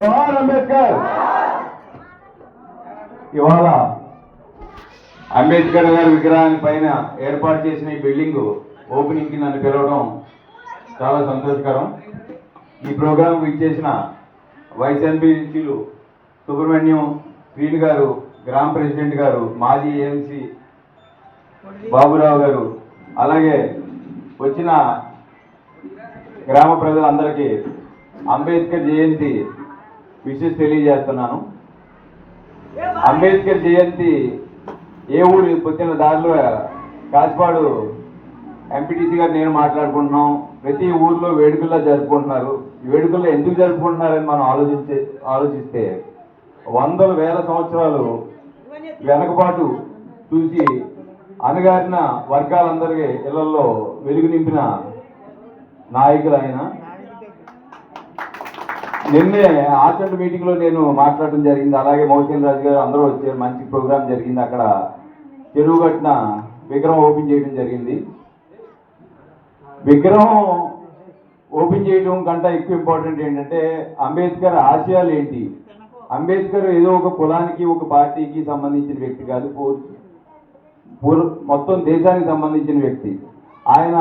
అంబేద్కర్. ఇవాళ అంబేద్కర్ గారి విగ్రహాన్ని పైన ఏర్పాటు చేసిన ఈ బిల్డింగ్ ఓపెనింగ్కి నన్ను పిలవడం చాలా సంతోషకరం. ఈ ప్రోగ్రాం ఇచ్చేసిన వైస్ ఎంపీలు సుబ్రహ్మణ్యం శ్రీను గారు గ్రామ ప్రెసిడెంట్ గారు మాజీ ఏఎంసీ బాబురావు గారు అలాగే వచ్చిన గ్రామ ప్రజలందరికీ అంబేద్కర్ జయంతి విషెస్ తెలియజేస్తున్నాను. అంబేద్కర్ జయంతి ఏ ఊరు పొద్దున దారిలో కాచిపాడు ఎంపీటీసీ గారు నేను మాట్లాడుకుంటున్నాం. ప్రతి ఊర్లో వేడుకల్లో జరుపుకుంటున్నారు. ఈ వేడుకల్లో ఎందుకు జరుపుకుంటున్నారని మనం ఆలోచించే ఆలోచిస్తే వందల వేల సంవత్సరాలు వెనకబాటు చూసి అణగారిన వర్గాలందరికీ ఇళ్ళలో వెలుగు నింపిన నాయకులు ఆయన. నిన్నే ఆర్చండ్ మీటింగ్లో నేను మాట్లాడడం జరిగింది. అలాగే మౌసేన్ రాజు గారు అందరూ వచ్చారు. మంచి ప్రోగ్రామ్ జరిగింది. అక్కడ చెరువు కట్టిన విగ్రహం ఓపెన్ చేయడం జరిగింది. విగ్రహం ఓపెన్ చేయడం కంటే ఎక్కువ ఇంపార్టెంట్ ఏంటంటే అంబేద్కర్ ఆశయాలు ఏంటి? అంబేద్కర్ ఏదో ఒక కులానికి ఒక పార్టీకి సంబంధించిన వ్యక్తి కాదు. పూర్ మొత్తం దేశానికి సంబంధించిన వ్యక్తి. ఆయన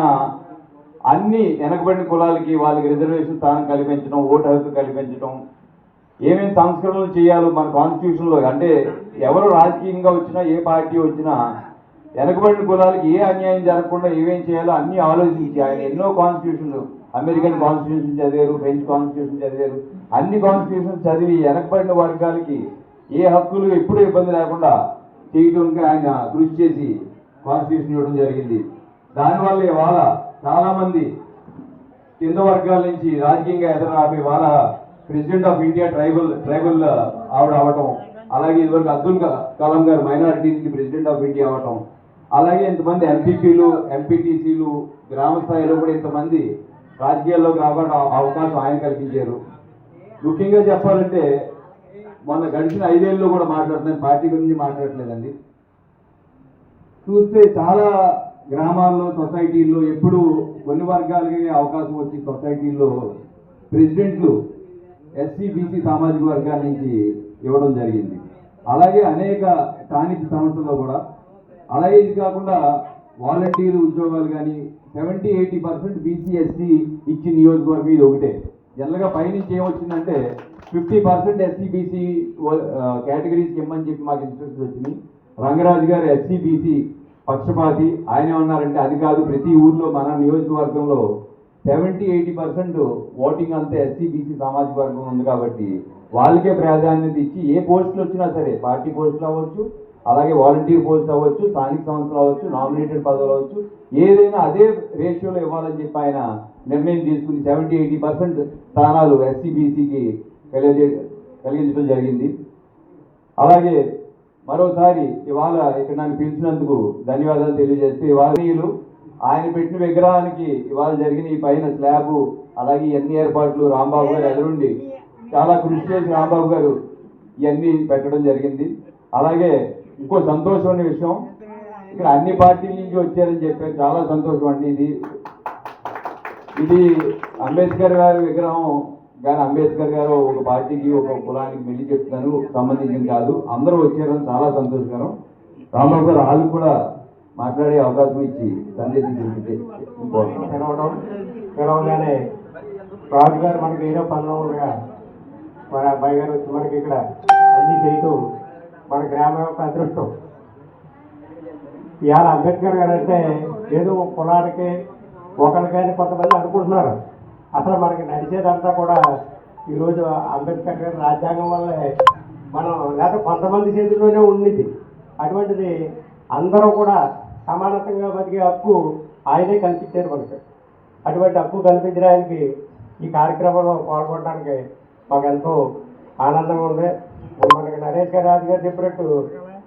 అన్ని వెనకబడిన కులాలకి వాళ్ళకి రిజర్వేషన్ స్థానం కల్పించడం ఓటు హక్కు కల్పించడం ఏమేమి సంస్కరణలు చేయాలో మన కాన్స్టిట్యూషన్లో అంటే ఎవరు రాజకీయంగా వచ్చినా ఏ పార్టీ వచ్చినా వెనకబడిన కులాలకి ఏ అన్యాయం జరగకుండా ఏమేం చేయాలో అన్ని ఆలోచించి ఆయన ఎన్నో కాన్స్టిట్యూషన్లు అమెరికన్ కాన్స్టిట్యూషన్ చదివారు ఫ్రెంచ్ కాన్స్టిట్యూషన్ చదివారు అన్ని కాన్స్టిట్యూషన్ చదివి వెనకబడిన వర్గాలకి ఏ హక్కులు ఎప్పుడూ ఇబ్బంది లేకుండా చేయడానికి ఆయన కృషి చేసి కాన్స్టిట్యూషన్ ఇవ్వడం జరిగింది. దానివల్ల ఇవాళ చాలామంది కింద వర్గాల నుంచి రాజకీయంగా ఎదురాపి వాళ్ళ president of India tribal tribal ఆవిడ అవటం అలాగే ఇదివరకు అబ్దుల్ కలాం గారు మైనారిటీ నుంచి ప్రెసిడెంట్ ఆఫ్ ఇండియా అవటం అలాగే ఇంతమంది ఎంపీపీలు ఎంపీటీసీలు గ్రామ స్థాయిలో కూడా ఇంతమంది రాజకీయాల్లోకి రావడం అవకాశం ఆయన కల్పించారు. ముఖ్యంగా చెప్పాలంటే మొన్న గడిచిన ఐదేళ్ళలో కూడా మాట్లాడుతున్నాను పార్టీ గురించి మాట్లాడలేదండి చూస్తే చాలా గ్రామాల్లో సొసైటీల్లో ఎప్పుడు కొన్ని వర్గాలకి అవకాశం వచ్చి సొసైటీల్లో ప్రెసిడెంట్లు ఎస్సీ బీసీ సామాజిక వర్గాల నుంచి ఇవ్వడం జరిగింది. అలాగే అనేక స్థానిక సంస్థల్లో కూడా. అలాగే ఇది కాకుండా వాలంటీర్ ఉద్యోగాలు కానీ seventy eighty percent BC SC ఇచ్చిన నియోజకవర్గం ఇది ఒకటే. జనరల్గా పైనుంచి ఏమొచ్చిందంటే ఫిఫ్టీ పర్సెంట్ ఎస్సీ బీసీ కేటగిరీస్కి ఇమ్మని చెప్పి మాకు ఇన్స్ట్రక్షన్స్ వచ్చినాయి. రంగరాజు గారు ఎస్సీ బీసీ పక్షపాతి ఆయన ఏమన్నారంటే అది కాదు ప్రతి ఊర్లో మన నియోజకవర్గంలో సెవెంటీ ఎయిటీ పర్సెంట్ ఓటింగ్ అంతా ఎస్సీ బీసీ సామాజిక వర్గం ఉంది కాబట్టి వాళ్ళకే ప్రాధాన్యత ఇచ్చి ఏ పోస్టులు వచ్చినా సరే పార్టీ పోస్టులు అవ్వచ్చు అలాగే వాలంటీర్ పోస్ట్ అవ్వచ్చు స్థానిక సంస్థలు అవ్వచ్చు నామినేటెడ్ పదవులు అవ్వచ్చు ఏదైనా అదే రేషియోలో ఇవ్వాలని చెప్పి ఆయన నిర్ణయం తీసుకుని సెవెంటీ ఎయిటీ పర్సెంట్ స్థానాలు ఎస్సీ బీసీకి కలిగే కలిగించడం జరిగింది. అలాగే మరోసారి ఇవాళ ఇక్కడ నన్ను పిలిచినందుకు ధన్యవాదాలు తెలియజేస్తే ఇవాళ ఆయన పెట్టిన విగ్రహానికి ఇవాళ జరిగిన ఈ పైన స్లాబ్ అలాగే ఇవన్నీ ఏర్పాట్లు రాంబాబు గారు ఎదురుండి చాలా కృషి చేసి రాంబాబు గారు ఇవన్నీ పెట్టడం జరిగింది. అలాగే ఇంకో సంతోషమైన విషయం ఇక్కడ అన్ని పార్టీల నుంచి వచ్చారని చెప్పారు. చాలా సంతోషం అండి ఇది. ఇది అంబేద్కర్ గారి విగ్రహం కానీ అంబేద్కర్ గారు ఒక పార్టీకి ఒక కులానికి మెల్లి చెప్తాను సంబంధించింది కాదు. అందరూ వచ్చారని చాలా సంతోషకరం. రాంబాబు గారు వాళ్ళు కూడా మాట్లాడే అవకాశం ఇచ్చి సందేశం చూపితే ఇంకోటి పిలవడం పిలవగానే రాజు గారు మనకి ఏదో పనులుగా మన అబ్బాయి గారు వచ్చి మనకి ఇక్కడ అన్ని చేయటం మన గ్రామం యొక్క అదృష్టం. ఇవాళ అంబేద్కర్ గారు అంటే ఏదో ఒక కులానికి ఒకరికైనా కొంతమంది అనుకుంటున్నారు. అసలు మనకి నడిచేదంతా కూడా ఈరోజు అంబేద్కర్ గారి రాజ్యాంగం వల్లే. మనం లేకపోతే కొంతమంది చేతుల్లోనే ఉండింది అటువంటిది అందరూ కూడా సమానతంగా బతికే హక్కు ఆయనే కల్పించారు మనకి. అటువంటి హక్కు కల్పించడానికి ఈ కార్యక్రమంలో పాల్గొనడానికి మాకు ఎంతో ఆనందంగా ఉంది. మనకి నరేష్ గారు రాజు గారు చెప్పినట్టు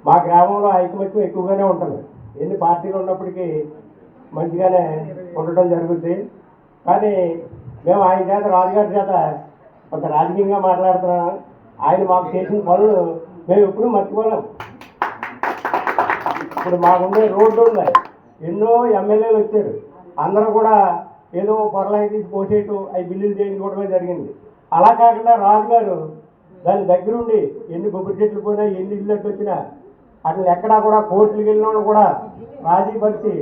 మా గ్రామంలో ఐకమత్యం ఎక్కువగానే ఉంటుంది. ఎన్ని పార్టీలు ఉన్నప్పటికీ మంచిగానే ఉండటం జరుగుతుంది కానీ మేము ఆయన చేత రాజుగారి చేత కొంత రాజకీయంగా మాట్లాడుతున్నాం. ఆయన మాకు చేసిన పనులు మేము ఎప్పుడూ మర్చిపోలేం. ఇప్పుడు మాకుండే రోడ్డు ఉన్నాయి. ఎన్నో ఎమ్మెల్యేలు వచ్చారు. అందరూ కూడా ఏదో పొరలాగి తీసి పోసేయటం అవి బిల్లులు చేయించుకోవడమే జరిగింది. అలా కాకుండా రాజు గారు దాని దగ్గరుండి ఎన్ని కొబ్బరి చెట్లు పోయినా ఎన్ని ఇల్లు వచ్చినా అట్లా ఎక్కడా కూడా కోర్టులకు వెళ్ళిన కూడా రాజీ పరిచి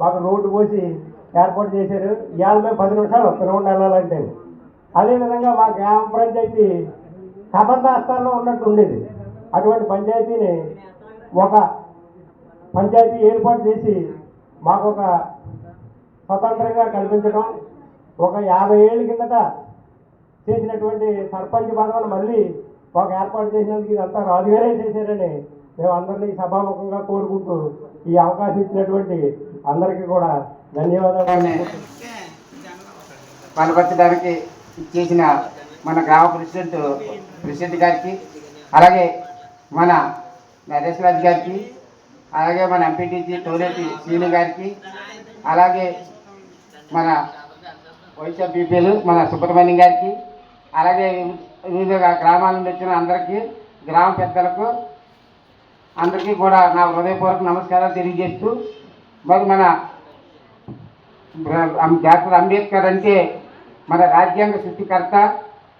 మాకు రోడ్డు పోసి ఏర్పాటు చేశారు. ఇవాళ మేము పది నిమిషాలు రౌండ్ వెళ్ళాలంటే. అదేవిధంగా మా గ్రామ పంచాయతీ కబందాస్తాల్లో ఉన్నట్టు ఉండేది. అటువంటి పంచాయతీని ఒక పంచాయతీ ఏర్పాటు చేసి మాకు ఒక స్వతంత్రంగా కల్పించడం ఒక యాభై ఏళ్ళ కిందట చేసినటువంటి సర్పంచ్ పదవిని మళ్ళీ ఒక ఏర్పాటు చేసినందుకు ఇదంతా రాజుగారే చేశారని మేము అందరినీ సభాముఖంగా కోరుకుంటూ ఈ అవకాశం ఇచ్చినటువంటి అందరికీ కూడా ధన్యవాదాలు. బలపరచడానికి చేసిన మన గ్రామ ప్రెసిడెంట్ ప్రెసిడెంట్ గారికి అలాగే మన నరేష్ రాజు గారికి అలాగే మన ఎంపీటీసీ తోలేటి శ్రీను గారికి అలాగే మన వైఎస్ఆర్ మన సుబ్రహ్మణ్యం గారికి అలాగే వివిధ గ్రామాల నుండి వచ్చిన అందరికీ గ్రామ పెద్దలకు అందరికీ కూడా నా హృదయపూర్వక నమస్కారాలు తెలియజేస్తూ మరి మన డాక్టర్ అంబేద్కర్ అంటే మన రాజ్యాంగ సృష్టికర్త.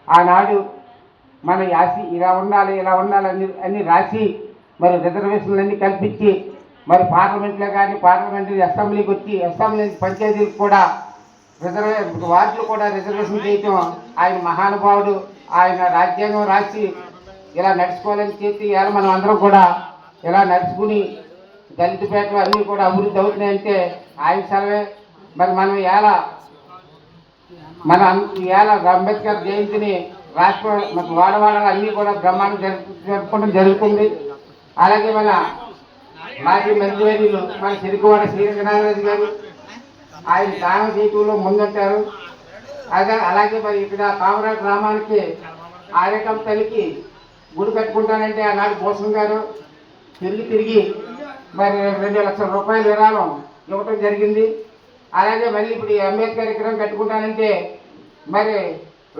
ఆనాడు మన యాసి ఇలా ఉండాలి ఇలా ఉండాలి అని అని రాసి మరి రిజర్వేషన్లన్నీ కల్పించి మరి పార్లమెంట్లో కానీ పార్లమెంటరీ అసెంబ్లీకి వచ్చి అసెంబ్లీ పంచాయతీలకు కూడా రిజర్వే వార్డులు కూడా రిజర్వేషన్ చేయటం ఆయన మహానుభావుడు. ఆయన రాజ్యాంగం రాసి ఇలా నడుచుకోవాలని చేసి ఇలా మనం అందరం కూడా ఇలా నడుచుకుని దళితపేటలు అన్నీ కూడా అభివృద్ధి అవుతున్నాయంటే ఆయన సెలవే. మరి మనం ఎలా మన ఇవాళ అంబేద్కర్ జయంతిని రాష్ట్ర మన వాడవాడలు అన్నీ కూడా బ్రహ్మాండం జరుపు జరుపుకోవడం జరుగుతుంది. అలాగే మన మాజీ మంత్రివర్యులు మన సిరికవాడ శ్రీరంగనాథరాజు గారు ఆయన దానం చేయటంలో ముందుంటారు. అదే అలాగే మరి ఇక్కడ కామరా గ్రామానికి ఆరేటం తల్లికి గుడి కట్టుకుంటానంటే ఆనాడు భూషణ్ గారు తిరిగి తిరిగి మరి రెండు లక్షల రూపాయలు విరాళం ఇవ్వటం జరిగింది. అలాగే మళ్ళీ ఇప్పుడు అంబేద్కర్ విగ్రహం కట్టుకుంటానంటే మరి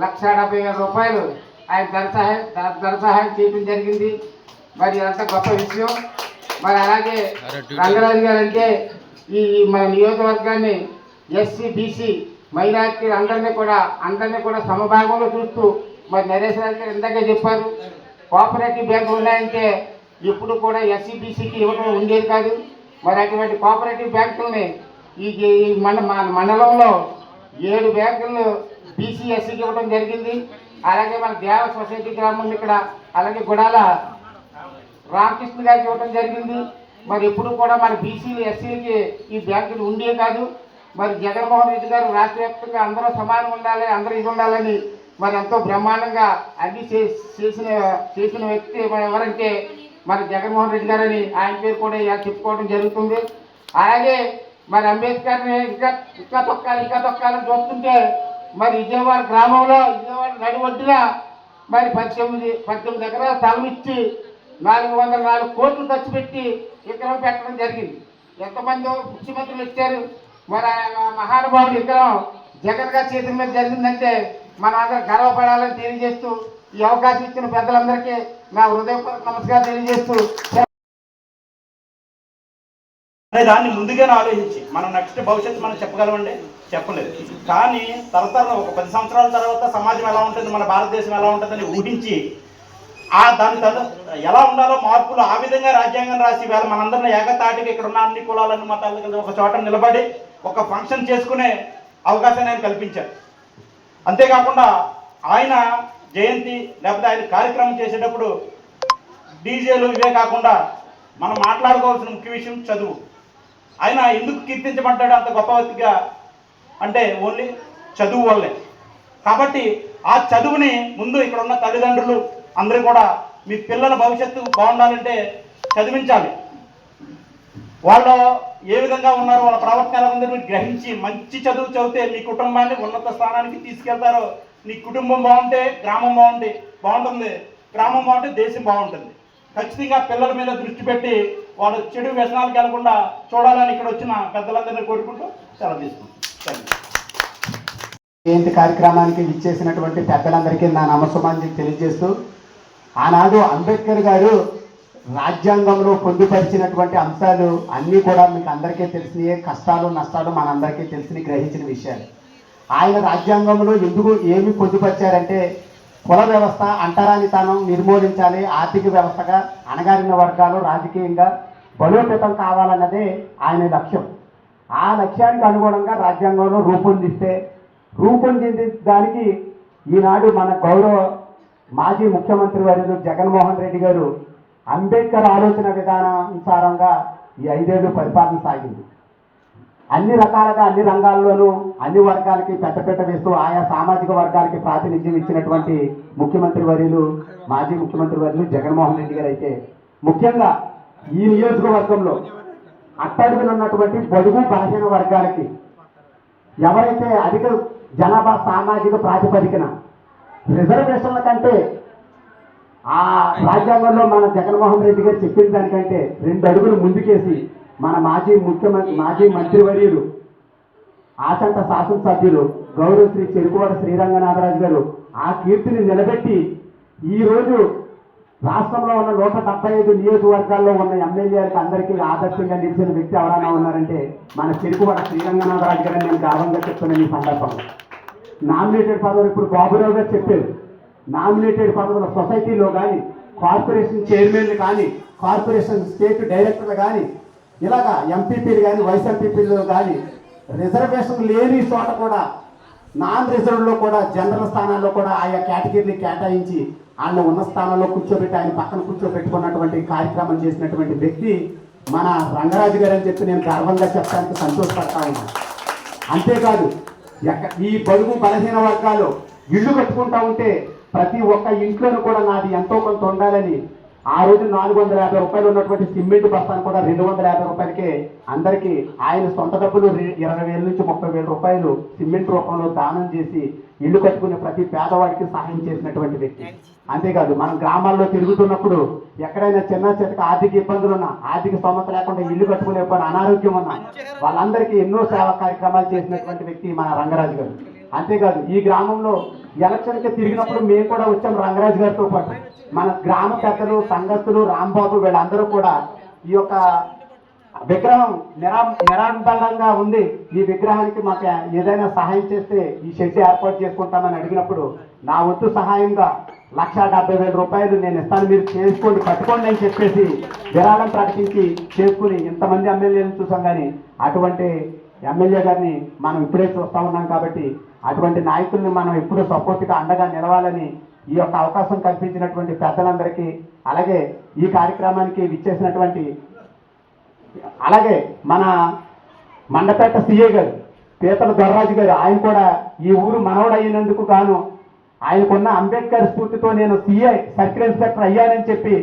లక్ష డెబ్బై వేల రూపాయలు ఆయన ధన సహాయం ధన- సహాయం చేయడం జరిగింది. మరి అంత గొప్ప విషయం. మరి అలాగే రంగరాజు గారు అంటే ఈ మన నియోజకవర్గాన్ని ఎస్సీ బీసీ మైనార్టీలు అందరినీ కూడా అందరినీ కూడా సమభాగంలో చూస్తూ మరి నరేష్ రాజు గారు ఇందాకే చెప్పారు కోఆపరేటివ్ బ్యాంకులు ఉన్నాయంటే ఇప్పుడు కూడా ఎస్సీ బీసీకి ఇవ్వడం ఉండేది కాదు. మరి అటువంటి కోఆపరేటివ్ బ్యాంకుల్ని ఈ ఈ మన మన మండలంలో ఏడు బ్యాంకులు బీసీఎస్సీకి ఇవ్వడం జరిగింది. అలాగే మన దేవ సొసైటీ గ్రామం ఇక్కడ అలాగే గుడాల రామకృష్ణ గారికి ఇవ్వడం జరిగింది. మరి ఎప్పుడు కూడా మన బీసీలు ఎస్సీలకి ఈ బ్యాంకులు ఉండే కాదు. మరి జగన్మోహన్ రెడ్డి గారు రాష్ట్ర వ్యాప్తంగా అందరూ సమానం ఉండాలి అందరూ ఇది ఉండాలని మరి ఎంతో బ్రహ్మాండంగా అన్ని చేసిన చేసిన వ్యక్తి మరి ఎవరంటే మరి జగన్మోహన్ రెడ్డి గారని ఆయన పేరు కూడా ఇలా చెప్పుకోవడం జరుగుతుంది. అలాగే మరి అంబేద్కర్ని ఇంకా ఇంకా తొక్కాలి ఇంకా తొక్కాలని చూస్తుంటే మరి విజయవాడ గ్రామంలో విజయవాడ నడివడ్డున మరి పద్దెనిమిది పద్దెనిమిది ఎకరాల స్థలం ఇచ్చి నాలుగు వందల నాలుగు కోట్లు ఖర్చు పెట్టి విగ్రహం పెట్టడం జరిగింది. ఎంతమంది ముఖ్యమంత్రులు ఇచ్చారు. మరి మహానుభావుడు విగ్రహం జగన్ గారి చేతుల మీద జరిగిందంటే మన అందరూ గర్వపడాలని తెలియజేస్తూ ఈ అవకాశం ఇచ్చిన పెద్దలందరికీ నా హృదయపూర్వక నమస్కారం తెలియజేస్తూ అనే దాన్ని ముందుగానే ఆలోచించి మనం నెక్స్ట్ భవిష్యత్తు మనం చెప్పగలమండి? చెప్పలేదు. కానీ తరతరం ఒక పది సంవత్సరాల తర్వాత సమాజం ఎలా ఉంటుంది మన భారతదేశం ఎలా ఉంటుందని ఊహించి ఆ దాని తద ఎలా ఉండాలో మార్పులు ఆ విధంగా రాజ్యాంగం రాసి వేళ మనందరిని ఏకతాటికి ఇక్కడ ఉన్న అన్ని కులాలను మతాలు కలిసి ఒక చోట నిలబడి ఒక ఫంక్షన్ చేసుకునే అవకాశాన్ని ఆయన కల్పించారు. అంతేకాకుండా ఆయన జయంతి లేకపోతే ఆయన కార్యక్రమం చేసేటప్పుడు డీజేలు ఇవే కాకుండా మనం మాట్లాడుకోవాల్సిన ముఖ్య విషయం చదువు. ఆయన ఎందుకు కీర్తించబడ్డాడు అంత గొప్ప వ్యక్తిగా? అంటే ఓన్లీ చదువు వల్లే. కాబట్టి ఆ చదువుని ముందు ఇక్కడ ఉన్న తల్లిదండ్రులు అందరూ కూడా మీ పిల్లల భవిష్యత్తు బాగుండాలంటే చదివించాలి. వాళ్ళు ఏ విధంగా ఉన్నారు వాళ్ళ ప్రవర్తన ఎలా ఉందో మీరు గ్రహించి మంచి చదువు చదివితే మీ కుటుంబాన్ని ఉన్నత స్థానానికి తీసుకెళ్తారు నీ కుటుంబం బాగుంటే గ్రామం బాగుంటే బాగుంటుంది. గ్రామం బాగుంటే దేశం బాగుంటుంది. ఖచ్చితంగా పిల్లల మీద దృష్టి పెట్టి వాళ్ళు చెడు వ్యసనాలకు వెళ్ళకుండా చూడాలని ఇక్కడ వచ్చిన పెద్దలందరినీ కోరుకుంటూ సెలవు తీసుకుంటాం జయంతి కార్యక్రమానికి విచ్చేసినటువంటి పెద్దలందరికీ నా నమస్సుమాన్ని తెలియజేస్తూ ఆనాడు అంబేద్కర్ గారు రాజ్యాంగంలో పొందుపరిచినటువంటి అంశాలు అన్నీ కూడా మీకు అందరికీ తెలిసినయే కష్టాలు నష్టాలు మనందరికీ తెలిసిన గ్రహించిన విషయాలు. ఆయన రాజ్యాంగంలో ఎందుకు ఏమి పొందుపరిచారంటే కుల వ్యవస్థ అంటరానితనం నిర్మూలించాలి. ఆర్థిక వ్యవస్థగా అణగారిన వర్గాలు రాజకీయంగా బలోపేతం కావాలన్నదే ఆయన లక్ష్యం. ఆ లక్ష్యానికి అనుగుణంగా రాజ్యాంగంలో రూపొందిస్తే రూపొందింది దానికి ఈనాడు మన గౌరవ మాజీ ముఖ్యమంత్రి వర్యులు జగన్మోహన్ రెడ్డి గారు అంబేద్కర్ ఆలోచన విధానానుసారంగా ఈ ఐదేళ్ళు పరిపాలన సాగింది. అన్ని రకాలుగా అన్ని రంగాల్లోనూ అన్ని వర్గాలకి పెద్దపీట వేస్తూ ఆయా సామాజిక వర్గాలకి ప్రాతినిధ్యం ఇచ్చినటువంటి ముఖ్యమంత్రి వర్యులు మాజీ ముఖ్యమంత్రి వర్యులు జగన్మోహన్ రెడ్డి గారు అయితే. ముఖ్యంగా ఈ నియోజకవర్గంలో అట్టడుగులు ఉన్నటువంటి బడుగు బలహీన వర్గాలకి ఎవరైతే అధిక జనాభా సామాజిక ప్రాతిపదికన రిజర్వేషన్ల కంటే ఆ రాజ్యాంగంలో మన జగన్మోహన్ రెడ్డి గారు చెప్పిన దానికంటే రెండు అడుగులు ముందుకేసి మన మాజీ ముఖ్యమంత్రి మాజీ మంత్రివర్యులు ఆచంట శాసనసభ్యులు గౌరవ శ్రీ చెరుకువాడ శ్రీరంగనాథరాజు గారు ఆ కీర్తిని నిలబెట్టి ఈరోజు రాష్ట్రంలో ఉన్న నూట డెబ్బై ఐదు నియోజకవర్గాల్లో ఉన్న ఎమ్మెల్యేలకు అందరికీ ఆదర్శంగా నిలిచిన వ్యక్తి ఎవరైనా ఉన్నారంటే మన చెరుకువాడ శ్రీరంగనాథరాజు గారని నేను గర్వంగా చెప్తున్నాను ఈ సందర్భంలో నామినేటెడ్ పదవులు ఇప్పుడు బాబురావు గారు చెప్పారు. నామినేటెడ్ పదవుల సొసైటీలో కానీ కార్పొరేషన్ చైర్మన్లు కానీ కార్పొరేషన్ స్టేట్ డైరెక్టర్లు కానీ ఇలాగా ఎంపీపీలు కానీ వైస్ ఎంపీపీలు కానీ రిజర్వేషన్ లేని చోట కూడా నాన్ రిజర్వ్లో కూడా జనరల్ స్థానాల్లో కూడా ఆయా కేటగిరీని కేటాయించి ఆయన ఉన్న స్థానంలో కూర్చోబెట్టి ఆయన పక్కన కూర్చోబెట్టుకున్నటువంటి కార్యక్రమం చేసినటువంటి వ్యక్తి మన రంగరాజు గారు అని చెప్పి నేను గర్వంగా చెప్పడానికి సంతోషపడతా ఉన్నాను అంతేకాదు ఈ బడుగు బలహీన వర్గాలు ఇల్లు కట్టుకుంటా ఉంటే ప్రతి ఒక్క ఇంట్లోనూ కూడా నాది ఎంతో కొంత ఉండాలని ఆ రోజు నాలుగు వందల యాభై రూపాయలు ఉన్నటువంటి సిమెంట్ బస్తాను కూడా రెండు వందల యాభై రూపాయలకే అందరికీ ఆయన సొంత డబ్బులు ఇరవై వేల నుంచి ముప్పై వేల రూపాయలు సిమెంట్ రూపంలో దానం చేసి ఇల్లు కట్టుకునే ప్రతి పేదవాడికి సహాయం చేసినటువంటి వ్యక్తి. అంతేకాదు మనం గ్రామాల్లో తిరుగుతున్నప్పుడు ఎక్కడైనా చిన్న చితక ఆర్థిక ఇబ్బందులు ఉన్నా ఆర్థిక స్తోమత లేకుండా ఇల్లు కట్టుకునే పని అనారోగ్యం ఉన్నా వాళ్ళందరికీ ఎన్నో సేవా కార్యక్రమాలు చేసినటువంటి వ్యక్తి మన రంగరాజు గారు. అంతేకాదు ఈ గ్రామంలో ఎలక్షన్కి తిరిగినప్పుడు మేము కూడా వచ్చాం రంగరాజు గారితో పాటు. మన గ్రామ పెద్దలు సంఘస్థులు రాంబాబు వీళ్ళందరూ కూడా ఈ యొక్క విగ్రహం నిరా నిరాడంబరంగా ఉంది. ఈ విగ్రహానికి మాకు ఏదైనా సహాయం చేస్తే ఈ షెడ్ ఏర్పాటు చేసుకుంటామని అడిగినప్పుడు నా వంతు సహాయంగా లక్ష డెబ్బై వేల రూపాయలు నేను ఇస్తాను మీరు చేసుకోండి పట్టుకోండి అని చెప్పేసి విరాళం ప్రకటించి చేసుకుని ఇంతమంది ఎమ్మెల్యేలను చూసాం కానీ అటువంటి ఎమ్మెల్యే గారిని మనం ఇప్పుడే చూస్తా ఉన్నాం కాబట్టి అటువంటి నాయకుల్ని మనం ఎప్పుడూ సపోర్ట్గా అండగా నిలవాలని ఈ యొక్క అవకాశం కల్పించినటువంటి పెద్దలందరికీ అలాగే ఈ కార్యక్రమానికి విచ్చేసినటువంటి అలాగే మన మండపేట సిఏ గారు పీతల దొర్రాజు గారు ఆయన కూడా ఈ ఊరు మనవడు అయినందుకు గాను ఆయనకున్న అంబేద్కర్ స్ఫూర్తితో నేను సిఐ సర్కిల్ ఇన్స్పెక్టర్ అయ్యానని చెప్పి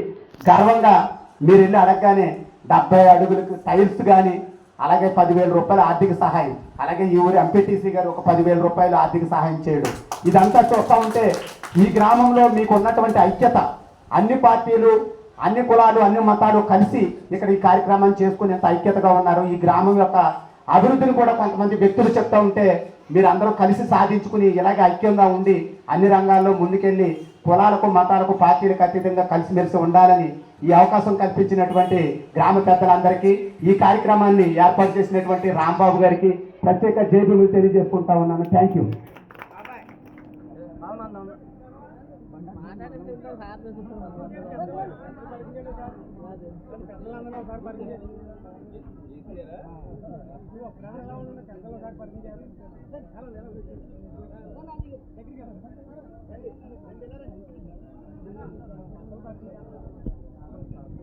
గర్వంగా మీరు వెళ్ళి అడగగానే డెబ్బై అడుగులకు టైల్స్ కానీ అలాగే పదివేల రూపాయల ఆర్థిక సహాయం. అలాగే ఈ ఊరి ఎంపీటీసీ గారు ఒక పదివేల రూపాయలు ఆర్థిక సహాయం చేయడం. ఇదంతా చూస్తూ ఉంటే ఈ గ్రామంలో మీకు ఉన్నటువంటి ఐక్యత అన్ని పార్టీలు అన్ని కులాలు అన్ని మతాలు కలిసి ఇక్కడ ఈ కార్యక్రమాన్ని చేసుకునేంత ఐక్యతగా ఉన్నారు ఈ గ్రామం యొక్క అభివృద్ధిని కూడా కొంతమంది వ్యక్తులు చెప్తూ ఉంటే మీరందరూ కలిసి సాధించుకుని ఇలాగే ఐక్యంగా ఉండి అన్ని రంగాల్లో ముందుకెళ్ళి కులాలకు మతాలకు పార్టీలకు అతీతంగా కలిసిమెలిసి ఉండాలని ఈ అవకాశం కల్పించినటువంటి గ్రామ పెద్దలందరికీ ఈ కార్యక్రమాన్ని ఏర్పాటు చేసినటువంటి రాంబాబు గారికి ప్రత్యేక జేబులు తెలియజేసుకుంటా ఉన్నాను thank you Thank you. Thank you.